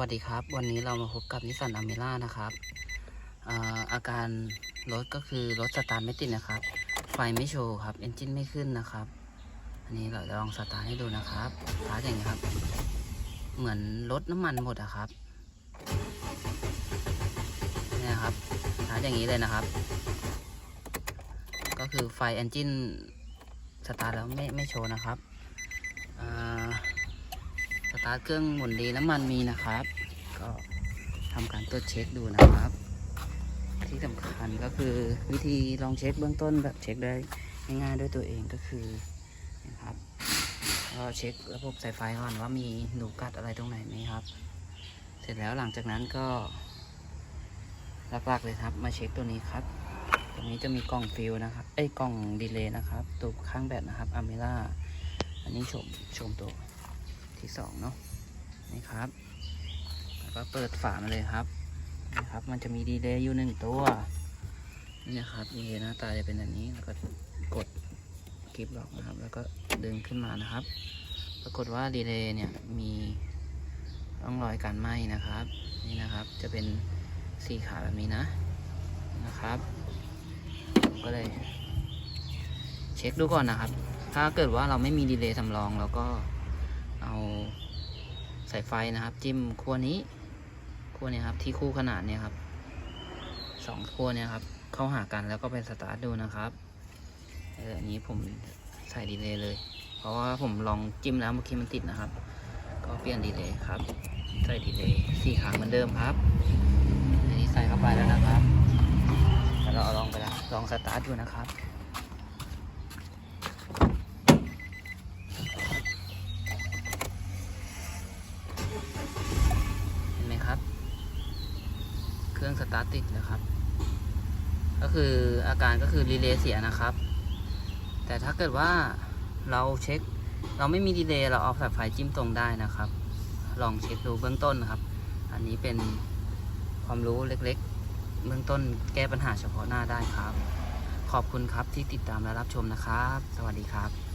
วัสดีครับ วันนี้เรามาพบกับนิสสันอเมร่านะครับอาอาการรถก็คือรถสตาร์ทไม่ติดนะครับ ไฟไม่โชว์ครับเอนจินไม่ขึ้นนะครับ อันนี้เราจะลองสตาร์ทให้ดูนะครับสตาร์ทอย่างนี้ครับ เหมือนรถน้ำมันหมดอะครับนี่นะครับสตาร์ทอย่างนี้เลยนะครับ ก็คือไฟเอนจินสตาร์ทแล้วไม่ไม่โชว์นะครับ ตาร์ทเครื่องหมุนดีน้ำมันมีนะครับ ก็ทำการตรวจเช็คดูนะครับ ที่สำคัญก็คือวิธีลองเช็คเบื้องต้นแบบเช็คได้ง่ายๆด้วยตัวเองก็คือนะครับก็เช็คระบบสายไฟก่อนว่ามีหนูกัดอะไรตรงไหนไหมครับ เสร็จแล้วหลังจากนั้นก็หลักๆเลยครับมาเช็คตัวนี้ครับ ตรงนี้จะมีกล่องฟิลนะครับ เอ้ยกล่องดีเลย์นะครับ ตัวข้างแบตนะครับอเมร่าอันนี้ชมชมตัว ที่สองเนาะนี่ครับ แล้วก็เปิดฝามาเลยครับนี่ครับ มันจะมีดีเลย์อยู่หนึ่งตัวนี่นะครับดีเลย์หน้าตาจะเป็นแบบนี้แล้วก็กดคลิปล็อกนะครับ แล้วก็ดึงขึ้นมานะครับ ปรากฏว่าดีเลย์เนี่ยมีร่องรอยการไหม้นะครับ นี่นะครับจะเป็นสีขาวแบบนี้นะนะครับผมก็เลยเช็คดูก่อนนะครับ ถ้าเกิดว่าเราไม่มีดีเลย์สำรองเราก็ เอาสายไฟนะครับ จิ้มขั้วนี้ขั้วนี้ครับที่คู่ขนาดเนี่ยครับสองขั้วเนี่ยครับ เข้าหากันแล้วก็ไปสตาร์ทดูนะครับเอออันนี้ผมใส่ดีเลย์เลย เพราะว่าผมลองจิ้มแล้วเมื่อกี้มันติดนะครับ ก็เปลี่ยนดีเลย์ครับ ใส่ดีเลย์สี่ครั้งเหมือนเดิมครับอันนี้ใส่เข้าไปแล้วนะครับแต่เราเอาลองไปแล้วลองสตาร์ทดูนะครับ เห็นไหมครับ เครื่องสตาร์ทติดนะครับ ก็คืออาการก็คือรีเลย์เสียนะครับ แต่ถ้าเกิดว่าเราเช็ค เราไม่มีดีเลย์เราเอาสายไฟจิ้มตรงได้นะครับ ลองเช็คดูเบื้องต้นนะครับ อันนี้เป็นความรู้เล็กๆ เบื้องต้นแก้ปัญหาเฉพาะหน้าได้ครับ ขอบคุณครับที่ติดตามและรับชมนะครับ สวัสดีครับ